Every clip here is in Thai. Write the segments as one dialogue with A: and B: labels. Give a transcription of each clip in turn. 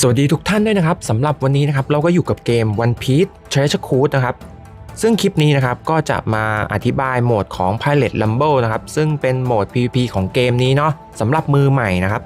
A: สวัสดีทุกท่านด้วยนะครับสำหรับวันนี้นะครับเราก็อยู่กับเกม One Piece Treasure Cruise นะครับซึ่งคลิปนี้นะครับก็จะมาอธิบายโหมดของ Pilot Rumble นะครับซึ่งเป็นโหมด PVP ของเกมนี้เนาะสำหรับมือใหม่นะครับ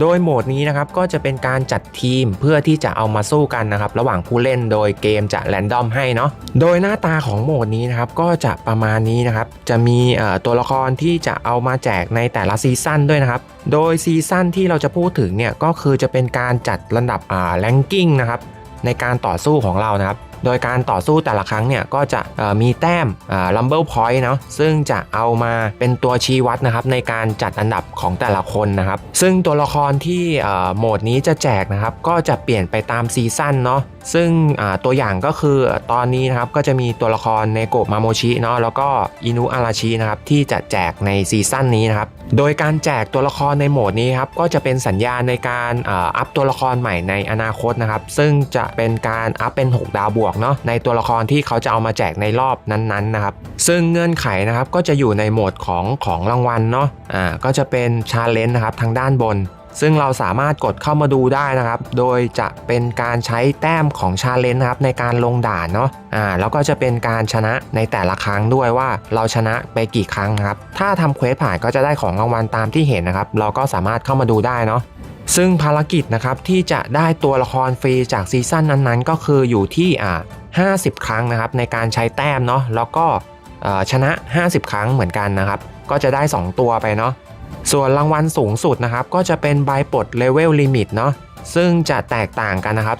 A: โดยโหมดนี้นะครับก็จะเป็นการจัดทีมเพื่อที่จะเอามาสู้กันนะครับระหว่างผู้เล่นโดยเกมจะแรนดอมให้เนาะโดยหน้าตาของโหมดนี้นะครับก็จะประมาณนี้นะครับจะมีตัวละครที่จะเอามาแจกในแต่ละซีซั่นด้วยนะครับโดยซีซั่นที่เราจะพูดถึงเนี่ยก็คือจะเป็นการจัดลำดับอ่าแรงกิ้งนะครับในการต่อสู้ของเรานะครับ โดยการต่อสู้แต่ละครั้งเนี่ยก็จะมีแต้มลัมเบิลพอยต์เนาะซึ่งจะเอามาเป็นตัวชี้วัดนะครับในการจัดอันดับของแต่ละคนนะครับ ซึ่งตัวละครที่โหมดนี้จะแจกนะครับก็จะเปลี่ยนไปตามซีซั่นเนาะ ซึ่งตัวอย่างก็คือตอนนี้นะครับก็จะมีตัวละครในโกะมาโมชิเนาะแล้วก็อินุอาราชินะครับที่จะแจกในซีซั่นนี้นะครับโดยการแจกตัวละครในโหมดนี้ครับก็จะเป็นสัญญาณในการอ,อัพตัวละครใหม่ในอนาคตนะครับซึ่งจะเป็นการอัพเป็น 6 ดาวบวกเนาะในตัวละครที่เขาจะเอามาแจกในรอบนั้นๆนะครับซึ่งเงื่อนไขนะครับก็จะอยู่ในโหมดของของรางวัลเนาะอ่าก็จะเป็นชาเลนจ์นะครับทางด้านบน ซึ่งเราสามารถกดเข้ามาดูได้นะครับ โดยจะเป็นการใช้แต้มของชาเลนจ์นะครับในการลงด่านเนาะอ่าแล้วก็จะเป็นการชนะในแต่ละครั้งด้วยว่าเราชนะไปกี่ครั้งครับ ถ้าทำเควสผ่านก็จะได้ของรางวัลตามที่เห็นนะครับ เราก็สามารถเข้ามาดูได้เนาะซึ่งภารกิจนะครับที่จะได้ตัวละครฟรีจากซีซั่นนั้นๆ ก็คืออยู่ที่อ่า50 ครั้งนะครับในการใช้แต้มเนาะแล้วก็ชนะ 50 ครั้งเหมือนกันนะครับ ก็จะได้ 2 ตัวไปเนาะ ส่วนรางวัลสูงสุดนะครับก็จะเป็นใบปลดเลเวลลิมิตเนาะซึ่งจะแตกต่างกันนะครับ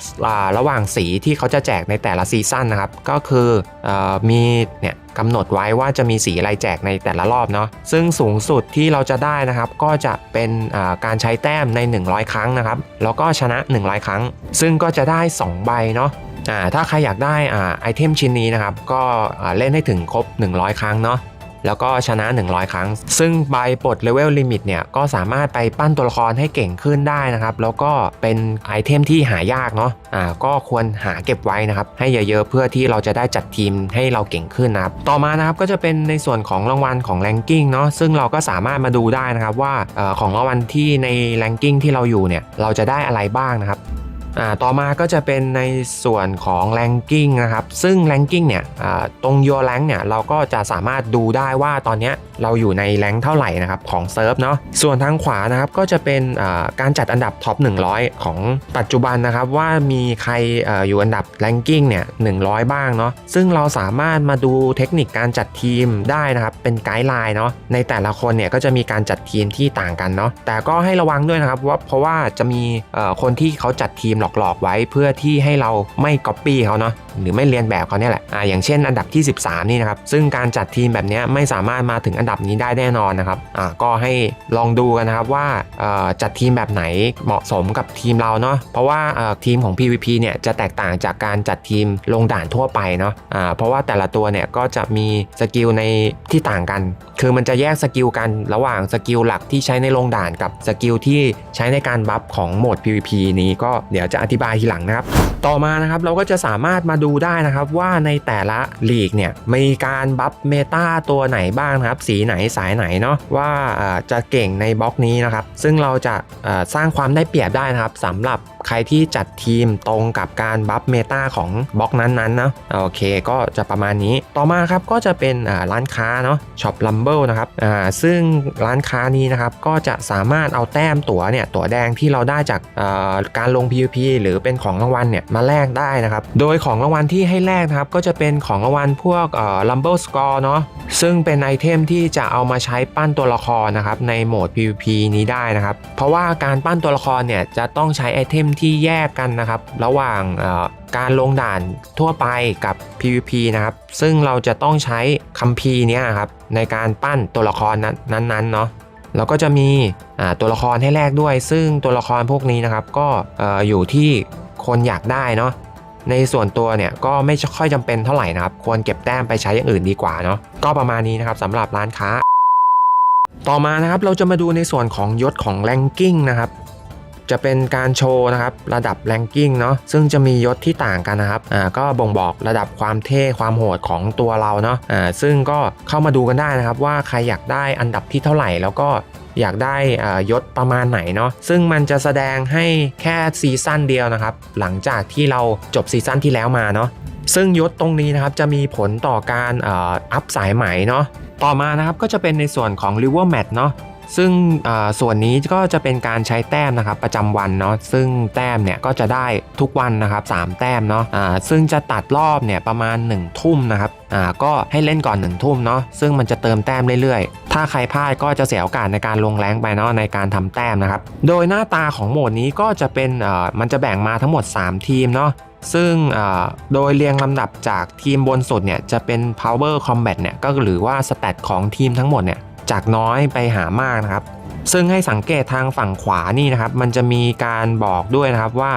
A: ระหว่างสีที่เขาจะแจกในแต่ละซีซั่นนะครับ ก็คือออมีเนี่ยกำหนดไว้ว่าจะมีสีอะไรแจกในแต่ละรอบเนาะซึ่งสูงสุดที่เราจะได้นะครับ ก็จะเป็นการใช้แต้มใน 100 ครั้งนะครับ แล้วก็ชนะ 100 ครั้ง ซึ่งก็จะได้ 2 ใบเนาะอ่าถ้าใครอยากได้อ่าไอเทมชิ้นนี้นะครับ ก็เล่นให้ถึงครบ 100 ครั้งเนาะ แล้วก็ชนะ 100 ครั้ง ซึ่งใบปลดเลเวลลิมิตเนี่ยก็สามารถไปปั้นตัวละครให้เก่งขึ้นได้นะครับแล้วก็เป็นไอเทมที่หายากเนาะอ่าก็ควรหาเก็บไว้นะครับให้เยอะๆเพื่อที่เราจะได้จัดทีมให้เราเก่งขึ้นนะครับต่อมานะครับก็จะเป็นในส่วนของรางวัลของแรงกิ้งเนาะซึ่งเราก็สามารถมาดูได้นะครับว่าของรางวัลที่ในแรงกิ้งที่เราอยู่เนี่ยเราจะได้อะไรบ้างนะครับ ต่อมาก็จะเป็นในส่วนของแ a งกิ้งนะครับ ซึ่งแ a งกิ้งเนี่ยตรงยัวแ a งเนี่ยเราก็จะสามารถดูได้ว่าตอนนี้เราอยู่ในแ a งเท่าไหร่นะครับของเซิร์ฟเนาะส่วนทางขวานะครับก็จะเป็นการจัดอันดับท็อป 100 ของปัจจุบันนะครับว่ามีใครออยู่อันดับแ a งกิ้งเนี่ย100 บ้างเนาะซึ่งเราสามารถมาดูเทคนิคการจัดทีมได้นะครับเป็นไกด์ไลน์เนาะในแต่ละคนเนี่ยก็จะมีการจัดทีมที่ต่างกันเนาะแต่ก็ให้ระวังด้วยนะครับว่าเพราะว่าจะมีคนที่เขาจัดทีมหลอกๆไว้เพื่อที่ให้เราไม่ก๊อปปี้เขาเนาะหรือไม่เรียนแบบเขาเนี่ยแหละอ่าอย่างเช่นอันดับที่ 13 นี่นะครับ ซึ่งการจัดทีมแบบเนี้ยไม่สามารถมาถึงอันดับนี้ได้แน่นอนนะครับอ่าก็ให้ลองดูกันนะครับว่าจัดทีมแบบไหนเหมาะสมกับทีมเราเนาะเพราะว่าทีมของ PVP เนี่ยจะแตกต่างจากการจัดทีมลงด่านทั่วไปเนาะอ่าเพราะว่าแต่ละตัวเนี่ยก็จะมีสกิลในที่ต่างกัน คือมันจะแยกสกิลกันระหว่างสกิลหลักที่ใช้ในลงด่านกับสกิลที่ใช้ในการบัฟของโหมด PVP นี้ก็เดี๋ยวจะอธิบายทีหลังนะครับ ต่อมานะครับเราก็จะสามารถมาดูได้นะครับว่าในแต่ละลีกเนี่ยมีการบัฟเมตาตัวไหนบ้างนะครับ สีไหนสายไหนเนาะว่าจะเก่งในบล็อกนี้นะครับ ซึ่งเราจะสร้างความได้เปรียบได้นะครับสำหรับใครที่จัดทีมตรงกับการบัฟเมตาของบล็อกนั้นๆนะโอเคก็จะประมาณนี้ต่อมาครับก็จะเป็นร้านค้าเนาะช็อปลัมเบิลนะครับซึ่งร้านค้านี้นะครับก็จะสามารถเอาแต้มตั๋วเนี่ยตั๋วแดงที่เราได้จากการลง PVP หรือเป็นของรางวัลเนี่ยมาแลกได้นะครับ โดยของรางวัลที่ให้แลกนะครับก็จะเป็นของรางวัลพวกเอ่อ Rumble Score เนาะซึ่งเป็นไอเทมที่จะเอามาใช้ปั้นตัวละครนะครับในโหมด PVP นี้ได้นะครับ เพราะว่าการปั้นตัวละครเนี่ยจะต้องใช้ไอเทมที่แยกกันนะครับ ระหว่างการลงด่านทั่วไปกับ PVP นะครับ ซึ่งเราจะต้องใช้คัมภีร์เนี้ยครับในการปั้นตัวละครนั้นๆเนาะ แล้วก็จะมีตัวละครให้แลกด้วย ซึ่งตัวละครพวกนี้นะครับก็เอ่อยู่ที่คนอยากได้เนาะในส่วนตัวเนี่ยก็ไม่ค่อยจำเป็นเท่าไหร่นะครับ ควรเก็บแต้มไปใช้อย่างอื่นดีกว่าเนาะก็ประมาณนี้นะครับสำหรับร้านค้า ต่อมานะครับเราจะมาดูในส่วนของยศของแรงกิ้งนะครับ จะเป็นการโชว์นะครับระดับแรงกิ้งเนาะซึ่งจะมียศที่ต่างกันนะครับอ่าก็บ่งบอกระดับความเท่ความโหดของตัวเราเนาะอ่าซึ่งก็เข้ามาดูกันได้นะครับว่าใครอยากได้อันดับที่เท่าไหร่แล้วก็อยากได้อ่อยศประมาณไหนเนาะซึ่งมันจะแสดงให้แค่ซีซั่นเดียวนะครับ หลังจากที่เราจบซีซั่นที่แล้วมาเนาะซึ่งยศตรงนี้นะครับจะมีผลต่อการอ่ออัพสายไหมเนาะต่อมานะครับก็จะเป็นในส่วนของ River Mat เนาะ ซึ่งส่วนนี้ก็จะเป็นการใช้แต้มนะครับประจำวันเนาะซึ่งแต้มเนี่ยก็จะได้ทุกวันนะครับ3แต้มเนาะอ่าซึ่งจะตัดรอบเนี่ยประมาณ 1 ทุ่มนะครับก็ให้เล่นก่อน 1 ทุ่มเนาะซึ่งมันจะเติมแต้มเรื่อยๆ ถ้าใครพลาดก็จะเสียโอกาสในการลงแรงไปเนาะในการทำแต้มนะครับ โดยหน้าตาของโหมดนี้ก็จะเป็นมันจะแบ่งมาทั้งหมด 3 ทีมเนาะซึ่งโดยเรียงลำดับจากทีมบนสุดเนี่ยจะเป็น power combat เนี่ยก็หรือว่าสแตทของทีมทั้งหมดเนี่ย จากน้อยไปหามากนะครับ ซึ่งให้สังเกตทางฝั่งขวานี่นะครับ มันจะมีการบอกด้วยนะครับว่า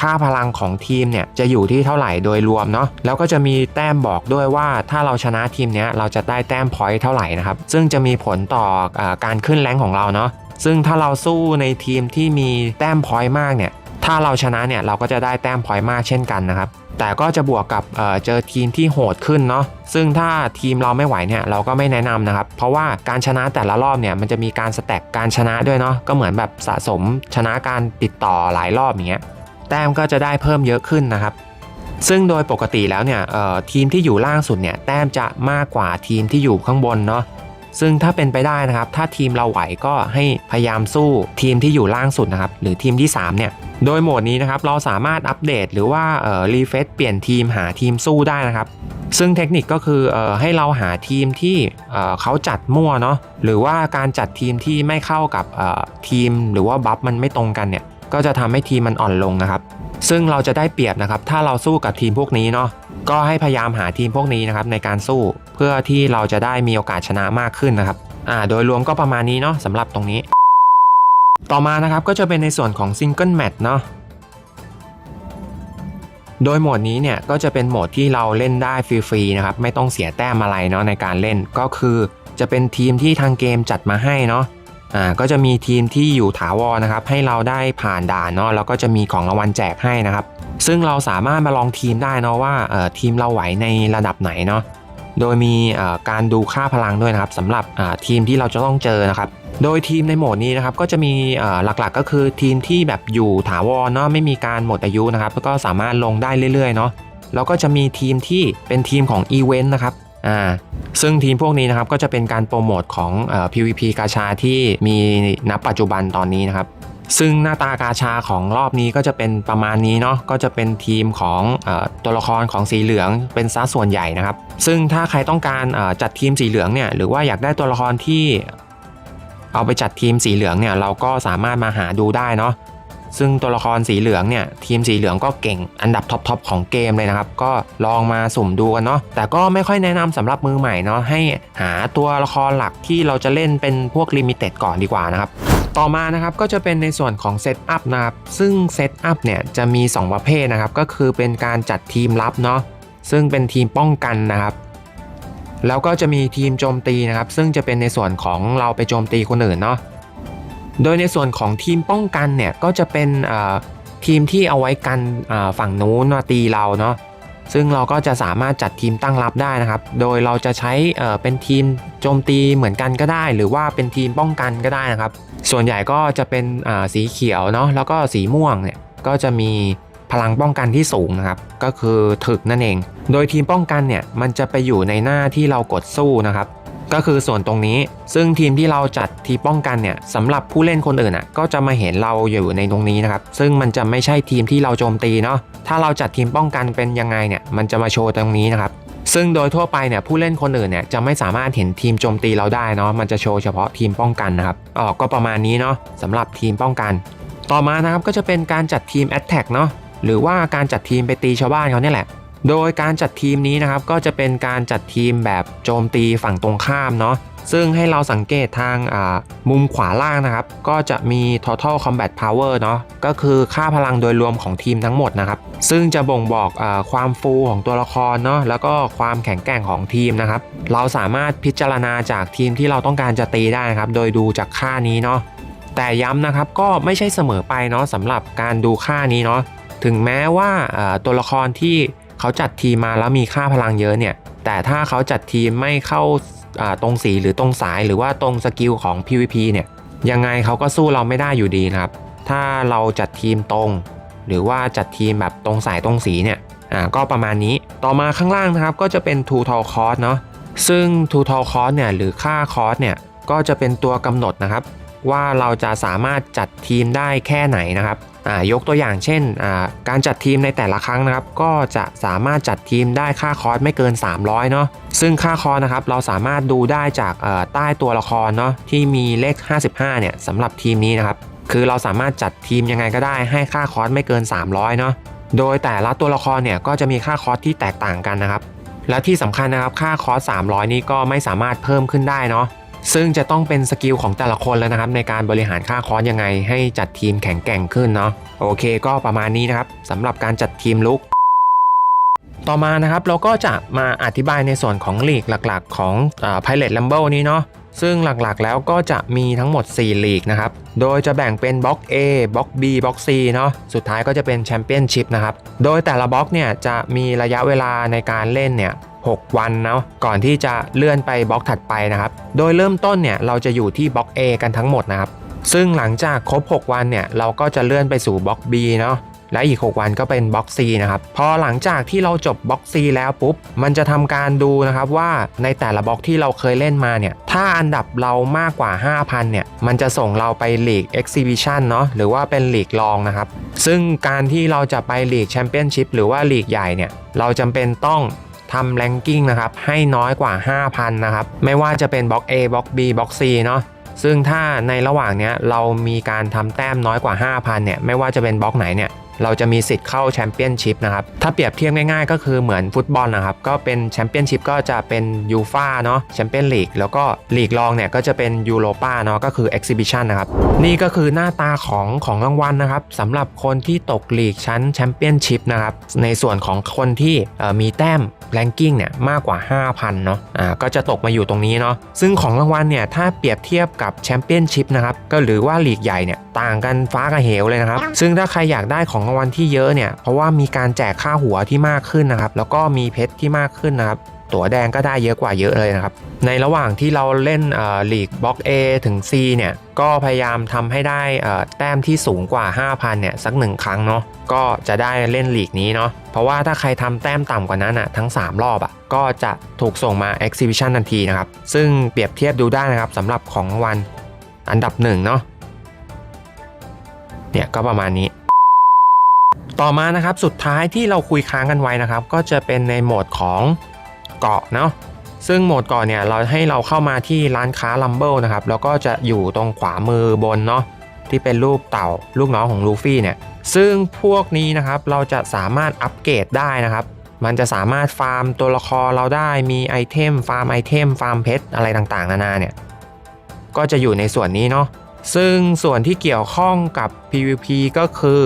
A: ค่าพลังของทีมเนี่ยจะอยู่ที่เท่าไหร่โดยรวมเนาะแล้วก็จะมีแต้มบอกด้วยว่าถ้าเราชนะทีมเนี้ยเราจะได้แต้มพอยต์เท่าไหร่นะครับ ซึ่งจะมีผลต่ออการขึ้นแรงของเราเนาะซึ่งถ้าเราสู้ในทีมที่มีแต้มพอยต์มากเนี่ย ถ้าเราชนะเนี่ยเราก็จะได้แต้มพอยต์มากเช่นกันนะครับ แต่ก็จะบวกกับเเจอทีมที่โหดขึ้นเนาะซึ่งถ้าทีมเราไม่ไหวเนี่ยเราก็ไม่แนะนำนะครับ เพราะว่าการชนะแต่ละรอบเนี่ยมันจะมีการสแต็กการชนะด้วยเนาะก็เหมือนแบบสะสมชนะการติดต่อหลายรอบอย่างเงี้ยแต้มก็จะได้เพิ่มเยอะขึ้นนะครับซึ่งโดยปกติแล้วเนี่ยทีมที่อยู่ล่างสุดเนี่ยแต้มจะมากกว่าทีมที่อยู่ข้างบนเนาะ ซึ่งถ้าเป็นไปได้นะครับ ถ้าทีมเราไหวก็ให้พยายามสู้ทีมที่อยู่ล่างสุดนะครับ หรือทีมที่ 3 เนี่ย โดยโหมดนี้นะครับ เราสามารถอัปเดตหรือว่าเอ่อรีเฟซเปลี่ยนทีมหาทีมสู้ได้นะครับ ซึ่งเทคนิคก็คือเอ่อให้เราหาทีมที่เอ่อเขาจัดมั่วเนาะหรือว่าการจัดทีมที่ไม่เข้ากับเอ่อทีม หรือว่าบัฟมันไม่ตรงกันเนี่ยก็จะทำให้ทีมมันอ่อนลงนะครับ ซึ่งเราจะได้เปรียบนะครับ ถ้าเราสู้กับทีมพวกนี้เนาะ ก็ให้พยายามหาทีมพวกนี้นะครับในการสู้เพื่อที่เราจะได้มีโอกาสชนะมากขึ้นนะครับอ่าโดยรวมก็ประมาณนี้เนาะสำหรับตรงนี้ ต่อมานะครับก็จะเป็นในส่วนของซิงเกิลแมตช์เนาะโดยโหมดนี้เนี่ยก็จะเป็นโหมดที่เราเล่นได้ฟรีๆนะครับไม่ต้องเสียแต้มอะไรเนาะในการเล่นก็คือจะเป็นทีมที่ทางเกมจัดมาให้เนาะ อ่าก็จะมีทีมที่อยู่ถาวรนะครับ ให้เราได้ผ่านด่านเนาะแล้วก็จะมีของรางวัลแจกให้นะครับ ซึ่งเราสามารถมาลองทีมได้เนาะว่าเอ่อทีมเราไหวในระดับไหนเนาะโดยมีการดูค่าพลังด้วยนะครับสำหรับทีมที่เราจะต้องเจอนะครับ โดยทีมในโหมดนี้นะครับก็จะมีหลักๆก็คือทีมที่แบบอยู่ถาวรเนาะไม่มีการหมดอายุนะครับแล้วก็สามารถลงได้เรื่อยๆเนาะแล้วก็จะมีทีมที่เป็นทีมของอีเวนต์นะครับ อ่าซึ่งทีมพวกนี้นะครับก็จะเป็นการโปรโมทของอ PVP กาชาที่มีณปัจจุบันตอนนี้นะครับ ซึ่งหน้าตากาชาของรอบนี้ก็จะเป็นประมาณนี้เนาะก็จะเป็นทีมของอตัวละครของสีเหลืองเป็นซะส่วนใหญ่นะครับ ซึ่งถ้าใครต้องการจัดทีมสีเหลืองเนี่ยหรือว่าอยากได้ตัวละครที่เอาไปจัดทีมสีเหลืองเนี่ยเราก็สามารถมาหาดูได้เนาะ ซึ่งตัวละครสีเหลืองเนี่ยทีมสีเหลืองก็เก่งอันดับท็อปๆของเกมเลยนะครับ ก็ลองมาสุ่มดูกันเนาะแต่ก็ไม่ค่อยแนะนำสำหรับมือใหม่เนาะให้หาตัวละครหลักที่เราจะเล่นเป็นพวกลิมิเต็ดก่อนดีกว่านะครับต่อมานะครับก็จะเป็นในส่วนของเซตอัพนะครับซึ่งเซตอัพเนี่ยจะมี 2 ประเภทนะครับ ก็คือเป็นการจัดทีมลับเนาะซึ่งเป็นทีมป้องกันนะครับ แล้วก็จะมีทีมโจมตีนะครับ ซึ่งจะเป็นในส่วนของเราไปโจมตีคนอื่นเนาะ โดยในส่วนของทีมป้องกันเนี่ยก็จะเป็นทีมที่เอาไว้กันฝั่งนู้นมาตีเราเนาะซึ่งเราก็จะสามารถจัดทีมตั้งรับได้นะครับ โดยเราจะใช้เป็นทีมโจมตีเหมือนกันก็ได้ หรือว่าเป็นทีมป้องกันก็ได้นะครับ ส่วนใหญ่ก็จะเป็นสีเขียวเนาะแล้วก็สีม่วงเนี่ยก็จะมีพลังป้องกันที่สูงนะครับก็คือถึกนั่นเอง โดยทีมป้องกันเนี่ยมันจะไปอยู่ในหน้าที่เรากดสู้นะครับ ก็คือส่วนตรงนี้ ซึ่งทีมที่เราจัดทีมป้องกันเนี่ยสำหรับผู้เล่นคนอื่นอะก็จะมาเห็นเราอยู่ในตรงนี้นะครับ ซึ่งมันจะไม่ใช่ทีมที่เราโจมตีเนาะถ้าเราจัดทีมป้องกันเป็นยังไงเนี่ยมันจะมาโชว์ตรงนี้นะครับซึ่งโดยทั่วไปเนี่ยผู้เล่นคนอื่นเนี่ยจะไม่สามารถเห็นทีมโจมตีเราได้เนาะมันจะโชว์เฉพาะทีมป้องกันนะครับอ๋อก็ประมาณนี้เนาะสำหรับทีมป้องกัน ต่อมานะครับก็จะเป็นการจัดทีม a t t a c k เนาะหรือว่าการจัดทีมไปตีชาวบ้านเขาเนี่ยแหละ โดยการจัดทีมนี้นะครับก็จะเป็นการจัดทีมแบบโจมตีฝั่งตรงข้ามเนาะซึ่งให้เราสังเกตทางมุมขวาล่างนะครับ ก็จะมี total combat power เนาะก็คือค่าพลังโดยรวมของทีมทั้งหมดนะครับ ซึ่งจะบ่งบอกอความฟูของตัวละครเนาะแล้วก็ความแข็งแกร่งของทีมนะครับ เราสามารถพิจารณาจากทีมที่เราต้องการจะตีได้นะครับ โดยดูจากค่านี้เนาะแต่ย้ำนะครับก็ไม่ใช่เสมอไปเนาะสำหรับการดูค่านี้เนาะถึงแม้ว่าตัวละครที่ เขาจัดทีมมาแล้วมีค่าพลังเยอะเนี่ย แต่ถ้าเขาจัดทีมไม่เข้าตรงสีหรือตรงสายหรือว่าตรงสกิลของ PVP เนี่ย ยังไงเขาก็สู้เราไม่ได้อยู่ดีนะครับ ถ้าเราจัดทีมตรง หรือว่าจัดทีมแบบตรงสายตรงสีเนี่ยอ่าก็ประมาณนี้ต่อมาข้างล่างนะครับก็จะเป็น two t a l cost เนาะซึ่ง two t a l cost เนี่ยหรือค่าคอสเนี่ยก็จะเป็นตัวกำหนดนะครับ ว่าเราจะสามารถจัดทีมได้แค่ไหนนะครับ ยกตัวอย่างเช่น การจัดทีมในแต่ละครั้งนะครับ ก็จะสามารถจัดทีมได้ค่าคอร์สไม่เกิน 300เนาะซึ่งค่าคอร์สนะครับเราสามารถดูได้จากใต้ตัวละครเนาะที่มีเลข 55 เนี่ยสำหรับทีมนี้นะครับ คือเราสามารถจัดทีมยังไงก็ได้ให้ค่าคอร์สไม่เกิน 300เนาะโดยแต่ละตัวละครเนี่ยก็จะมีค่าคอร์สที่แตกต่างกันนะครับและที่สำคัญนะครับค่าคอร์ส300 นี้ก็ไม่สามารถเพิ่มขึ้นได้เนาะ ซึ่งจะต้องเป็นสกิลของแต่ละคนแล้วนะครับในการบริหารค่าคอร์สยังไง ให้จัดทีมแข็งแกร่งขึ้นเนาะโอเค ก็ประมาณนี้นะครับสำหรับการจัดทีมลุก ต่อมานะครับเราก็จะมาอธิบายในส่วนของลีกหลักๆ ของอ Pilot Rumble นี้เนาะซึ่งหลักๆแล้วก็จะมีทั้งหมด 4 ลีกนะครับ โดยจะแบ่งเป็นบล็อก A บล็อก B บล็อก C เนาะ สุดท้ายก็จะเป็นแชมเปี้ยนชิพนะครับ โดยแต่ละบล็อกเนี่ยจะมีระยะเวลาในการเล่นเนี่ย 6 วันเนาะก่อนที่จะเลื่อนไปบล็อกถัดไปนะครับ โดยเริ่มต้นเนี่ยเราจะอยู่ที่บล็อก A กันทั้งหมดนะครับ ซึ่งหลังจากครบ 6 วันเนี่ยเราก็จะเลื่อนไปสู่บล็อก B เนาะและอีก 6 วันก็เป็นบล็อก C นะครับ พอหลังจากที่เราจบบล็อก C แล้วปุ๊บ มันจะทำการดูนะครับว่าในแต่ละบล็อกที่เราเคยเล่นมาเนี่ย ถ้าอันดับเรามากกว่า 5,000 เนี่ย มันจะส่งเราไปลีก Exhibition เนาะ หรือว่าเป็นลีกรองนะครับ ซึ่งการที่เราจะไปลีกแชมเปี้ยนชิพหรือว่าลีกใหญ่เนี่ย เราจำเป็นต้อง ทำแรงกิ้งนะครับให้น้อยกว่า 5,000 นะครับ ไม่ว่าจะเป็นบล็อก A บล็อก B บล็อก C เนาะซึ่งถ้าในระหว่างเนี้ยเรามีการทำแต้มน้อยกว่า 5,000 เนี่ย ไม่ว่าจะเป็นบล็อกไหนเนี่ย เราจะมีสิทธิ์เข้าแชมเปี้ยนชิพนะครับ ถ้าเปรียบเทียบง่ายๆ ก็คือเหมือนฟุตบอลนะครับ ก็เป็นแชมเปี้ยนชิพก็จะเป็นยูฟาเนาะแชมเปี้ยนลีกแล้วก็ลีกรองเนี่ยก็จะเป็นยูโรปาเนาะก็คือเอ็กซิบิชันนะครับ นี่ก็คือหน้าตาของของรางวัลนะครับสำหรับคนที่ตกลีกชั้นแชมเปี้ยนชิพนะครับ ในส่วนของคนที่มีแต้มแรงกิ้งเนี่ยมากกว่า 5,000เนาะอ่าก็จะตกมาอยู่ตรงนี้เนาะซึ่งของรางวัลเนี่ยถ้าเปรียบเทียบกับแชมเปี้ยนชิพนะครับก็หรือว่าลีกใหญ่เนี่ยต่างกันฟ้ากับเหวเลยนะครับ ซึ่งถ้าใครอยากได้ของรางวัลที่เยอะเนี่ยเพราะว่ามีการแจกค่าหัวที่มากขึ้นนะครับ แล้วก็มีเพชรที่มากขึ้นนะครับตั๋วแดงก็ได้เยอะกว่าเยอะเลยนะครับ ในระหว่างที่เราเล่นลีกบล็อก A ถึง C เนี่ย ก็พยายามทำให้ได้เอ่อแต้มที่สูงกว่า 5,000 เนี่ย สักหนึ่งครั้งเนาะ ก็จะได้เล่นลีกนี้เนาะ เพราะว่าถ้าใครทำแต้มต่ำกว่านั้นอะทั้ง 3 รอบอะก็จะถูกส่งมา Exhibition ทันทีนะครับ ซึ่งเปรียบเทียบดูได้นะครับสำหรับของรางวัลอันดับหนึ่งเนาะ เนี่ยก็ประมาณนี้ ต่อมานะครับสุดท้ายที่เราคุยค้างกันไว้นะครับ ก็จะเป็นในโหมดของเกาะเนาะซึ่งโหมดเกาะเนี่ยเราให้เราเข้ามาที่ร้านค้าลัมเบิลนะครับแล้วก็จะอยู่ตรงขวามือบนเนาะที่เป็นรูปเต่าลูกน้องของลูฟี่เนี่ยซึ่งพวกนี้นะครับเราจะสามารถอัปเกรดได้นะครับ มันจะสามารถฟาร์มตัวละครเราได้มีไอเทมฟาร์มไอเทมฟาร์มเพชรอะไรต่างๆ นานาเนี่ยก็จะอยู่ในส่วนนี้เนาะซึ่งส่วนที่เกี่ยวข้องกับ PVP ก็คือ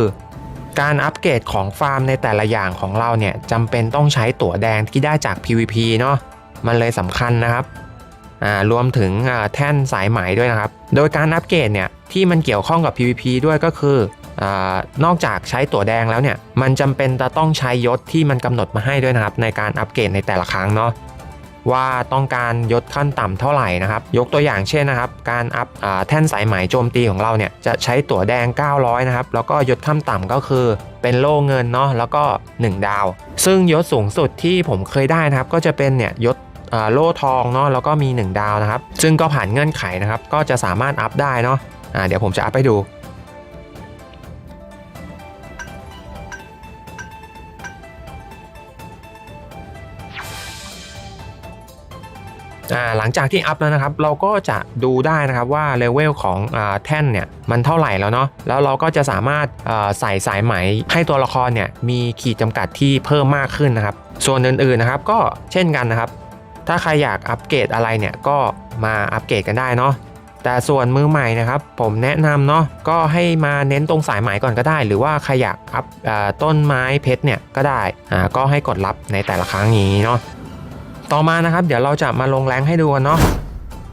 A: การอัปเกรดของฟาร์มในแต่ละอย่างของเราเนี่ยจำเป็นต้องใช้ตั๋วแดงที่ได้จาก PVP เนาะมันเลยสำคัญนะครับรวมถึงแท่นสายไหมด้วยนะครับ โดยการอัปเกรดเนี่ยที่มันเกี่ยวข้องกับ PVP ด้วยก็คืออนอกจากใช้ตั๋วแดงแล้วเนี่ยมันจำเป็นจะต้องใช้ยศที่มันกำหนดมาให้ด้วยนะครับในการอัปเกรดในแต่ละครั้งเนาะ ว่าต้องการยศขั้นต่ำเท่าไหร่นะครับ ยกตัวอย่างเช่นนะครับ การอัพแท่นสายไหมโจมตีของเราเนี่ยจะใช้ตั๋วแดง 900 นะครับ แล้วก็ยศขั้นต่ำก็คือเป็นโล่เงินเนาะแล้วก็ 1 ดาว ซึ่งยศสูงสุดที่ผมเคยได้นะครับ ก็จะเป็นเนี่ยยศโล่ทองเนาะแล้วก็มี 1 ดาวนะครับ ซึ่งก็ผ่านเงื่อนไขนะครับ ก็จะสามารถอัพได้เนาะอ่าเดี๋ยวผมจะอัพให้ดู หลังจากที่อัพแล้วนะครับ เราก็จะดูได้นะครับว่าเลเวลของอแท่นเนี่ยมันเท่าไหร่แล้วเนาะแล้วเราก็จะสามารถใส่สายไหมให้ตัวละครเนี่ยมีขีดจำกัดที่เพิ่มมากขึ้นนะครับ ส่วนอื่นๆนะครับก็เช่นกันนะครับ ถ้าใครอยากอัปเกรดอะไรเนี่ยก็มาอัปเกรดกันได้เนาะแต่ส่วนมือใหม่นะครับ ผมแนะนำเนาะก็ให้มาเน้นตรงสายไหมก่อนก็ได้ หรือว่าใครอยากอัพต้นไม้เพชรเนี่ยก็ได้อ่าก็ให้กดรับในแต่ละครั้งอย่างนี้เนาะ ต่อมานะครับเดี๋ยวเราจะมาลงแรงให้ดูกันเนาะ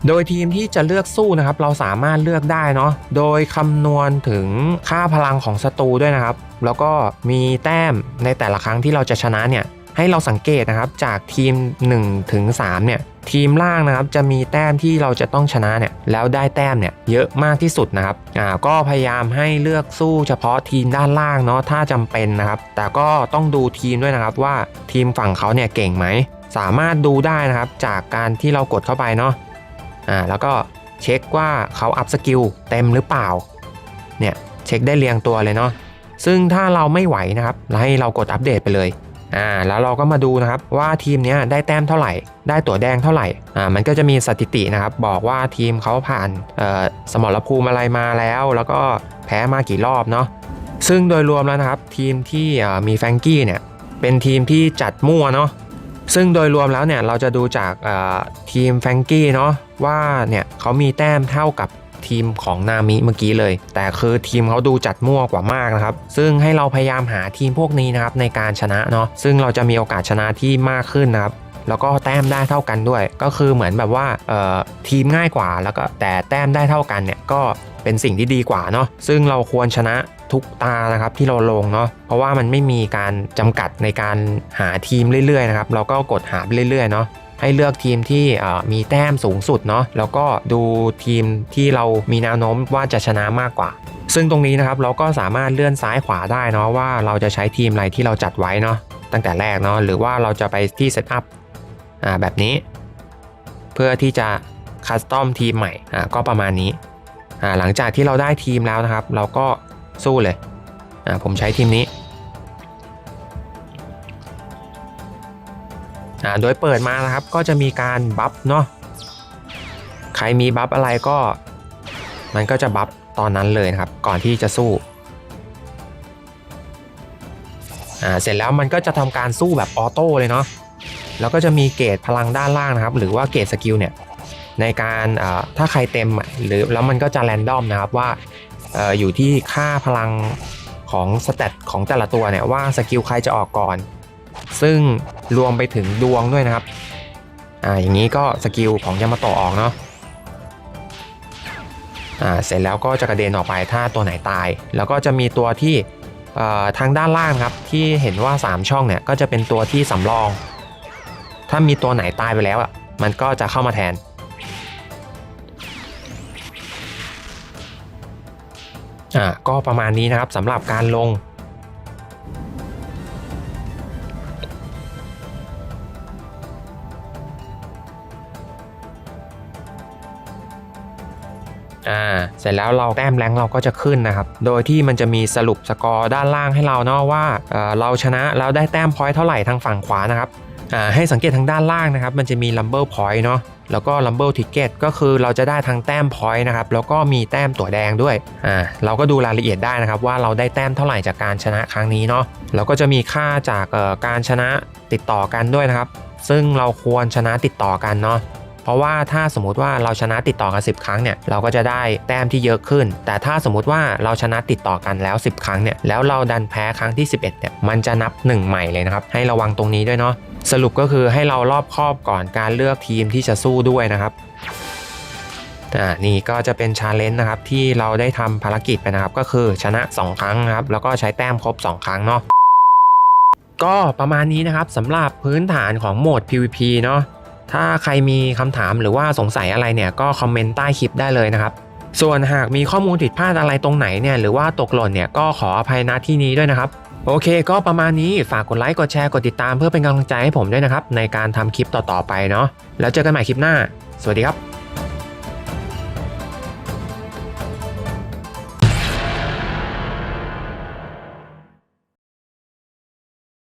A: โดยทีมที่จะเลือกสู้นะครับ เราสามารถเลือกได้เนาะโดยคำนวณถึงค่าพลังของศัตรูด้วยนะครับ แล้วก็มีแต้มในแต่ละครั้งที่เราจะชนะเนี่ยให้เราสังเกตนะครับจากทีม1ถึง3เนี่ยทีมล่างนะครับจะมีแต้มที่เราจะต้องชนะเนี่ยแล้วได้แต้มเนี่ยเยอะมากที่สุดนะครับอ่าก็พยายามให้เลือกสู้เฉพาะทีมด้านล่างเนาะถ้าจำเป็นนะครับ แต่ก็ต้องดูทีมด้วยนะครับว่าทีมฝั่งเขาเนี่ยเก่งไหม สามารถดูได้นะครับจากการที่เรากดเข้าไปเนาะอ่าแล้วก็เช็คว่าเขาอัพสกิลเต็มหรือเปล่าเนี่ยเช็คได้เรียงตัวเลยเนาะซึ่งถ้าเราไม่ไหวนะครับให้เรากดอัปเดตไปเลยอ่าแล้วเราก็มาดูนะครับว่าทีมเนี้ยได้แต้มเท่าไหร่ ได้ตั๋วแดงเท่าไหร่อ่ามันก็จะมีสถิตินะครับ บอกว่าทีมเขาผ่านเอ่อสมรภูมิอะไรมาแล้ว แล้วก็แพ้มากี่รอบเนาะซึ่งโดยรวมแล้วนะครับทีมที่มีแฟงกี้เนี่ยเป็นทีมที่จัดมั่วเนาะ ซึ่งโดยรวมแล้วเนี่ยเราจะดูจากทีมแฟงกี้เนาะว่าเนี่ยเขามีแต้มเท่ากับทีมของนามิเมื่อกี้เลย แต่คือทีมเขาดูจัดมั่วกว่ามากนะครับ ซึ่งให้เราพยายามหาทีมพวกนี้นะครับในการชนะเนาะซึ่งเราจะมีโอกาสชนะที่มากขึ้นนะครับแล้วก็แต้มได้เท่ากันด้วย ก็คือเหมือนแบบว่าทีมง่ายกว่าแล้วก็แต่แต้มได้เท่ากันเนี่ยก็ เป็นสิ่งที่ดีกว่าเนาะซึ่งเราควรชนะทุกตานะครับที่เราลงเนาะเพราะว่ามันไม่มีการจำกัดในการหาทีมเรื่อยๆนะครับเราก็กดหาไปเรื่อยๆเนาะให้เลือกทีมที่มีแต้มสูงสุดเนาะแล้วก็ดูทีมที่เรามีแนวโน้มว่าจะชนะมากกว่า ซึ่งตรงนี้นะครับเราก็สามารถเลื่อนซ้ายขวาได้เนาะว่าเราจะใช้ทีมอะไรที่เราจัดไว้เนาะตั้งแต่แรกเนาะหรือว่าเราจะไปที่เซตอัพแบบนี้ เพื่อที่จะคัสตอมทีมใหม่ก็ประมาณนี้ หลังจากที่เราได้ทีมแล้วนะครับ เราก็สู้เลยผมใช้ทีมนี้ โดยเปิดมานะครับก็จะมีการบัฟเนาะใครมีบัฟอะไรก็ มันก็จะบัฟตอนนั้นเลยนะครับ ก่อนที่จะสู้เสร็จแล้วมันก็จะทำการสู้แบบออโต้เลยเนาะแล้วก็จะมีเกรดพลังด้านล่างนะครับ หรือว่าเกรดสกิลเนี่ย ในการถ้าใครเต็มหรือแล้วมันก็จะแรนดอมนะครับว่าอยู่ที่ค่าพลังของสเตตของแต่ละตัวเนี่ยว่าสกิลใครจะออกก่อน ซึ่งรวมไปถึงดวงด้วยนะครับอ่าอย่างนี้ก็สกิลของยามาโตะออกเนาะอ่าเสร็จแล้วก็จะกระเด็นออกไปถ้าตัวไหนตาย แล้วก็จะมีตัวที่ทางด้านล่างครับที่เห็นว่า 3 ช่องเนี่ยก็จะเป็นตัวที่สำรอง ถ้ามีตัวไหนตายไปแล้วอะมันก็จะเข้ามาแทน อ่าก็ประมาณนี้นะครับสำหรับการลงอ่าเสร็จแล้วเราแต้มแรงเราก็จะขึ้นนะครับ โดยที่มันจะมีสรุปสกอร์ด้านล่างให้เราเนาะว่าเเราชนะแล้วได้แต้มพอยต์เท่าไหร่ทางฝั่งขวานะครับ ให้สังเกตทางด้านล่างนะครับ มันจะมี Lumber Point เนาะแล้วก็ Lumber Ticket ก็คือเราจะได้ทั้งแต้ม Point นะครับ แล้วก็มีแต้มตั๋วแดงด้วยอ่าเราก็ดูรายละเอียดได้นะครับ ว่าเราได้แต้มเท่าไหร่จากการชนะครั้งนี้เนาะแล้วก็จะมีค่าจากการชนะติดต่อกันด้วยนะครับ ซึ่งเราควรชนะติดต่อกันเนาะ ราะว่าถ้าสมมติว่าเราชนะติดต่อกัน 10 ครั้งเนี่ยเราก็จะได้แต้มที่เยอะขึ้น แต่ถ้าสมมติว่าเราชนะติดต่อกันแล้ว 10 ครั้งเนี่ยแล้วเราดันแพ้ครั้งที่ 11เนี่ยมันจะนับ 1 ใหม่เลยนะครับให้ระวังตรงนี้ด้วยเนาะสรุปก็คือให้เรารอบคอบก่อนการเลือกทีมที่จะสู้ด้วยนะครับอ่านี่ก็จะเป็นชาเลนจ์นะครับที่เราได้ทำภารกิจไปนะครับ ก็คือชนะ 2 ครั้งนะครับ แล้วก็ใช้แต้มครบ 2 ครั้งเนาะก็ประมาณนี้นะครับสำหรับพื้นฐานของโหมด PVP เนาะ ถ้าใครมีคำถามหรือว่าสงสัยอะไรเนี่ยก็คอมเมนต์ใต้คลิปได้เลยนะครับ ส่วนหากมีข้อมูลผิดพลาดอะไรตรงไหนเนี่ยหรือว่าตกหล่นเนี่ยก็ขออภัยณที่นี้ด้วยนะครับ โอเค ก็ประมาณนี้ฝากกดไลค์กดแชร์กดติดตามเพื่อเป็นกำลังใจให้ผมด้วยนะครับในการทำคลิปต่อๆไปเนาะแล้วเจอกันใหม่คลิปหน้า สวัสดีครับ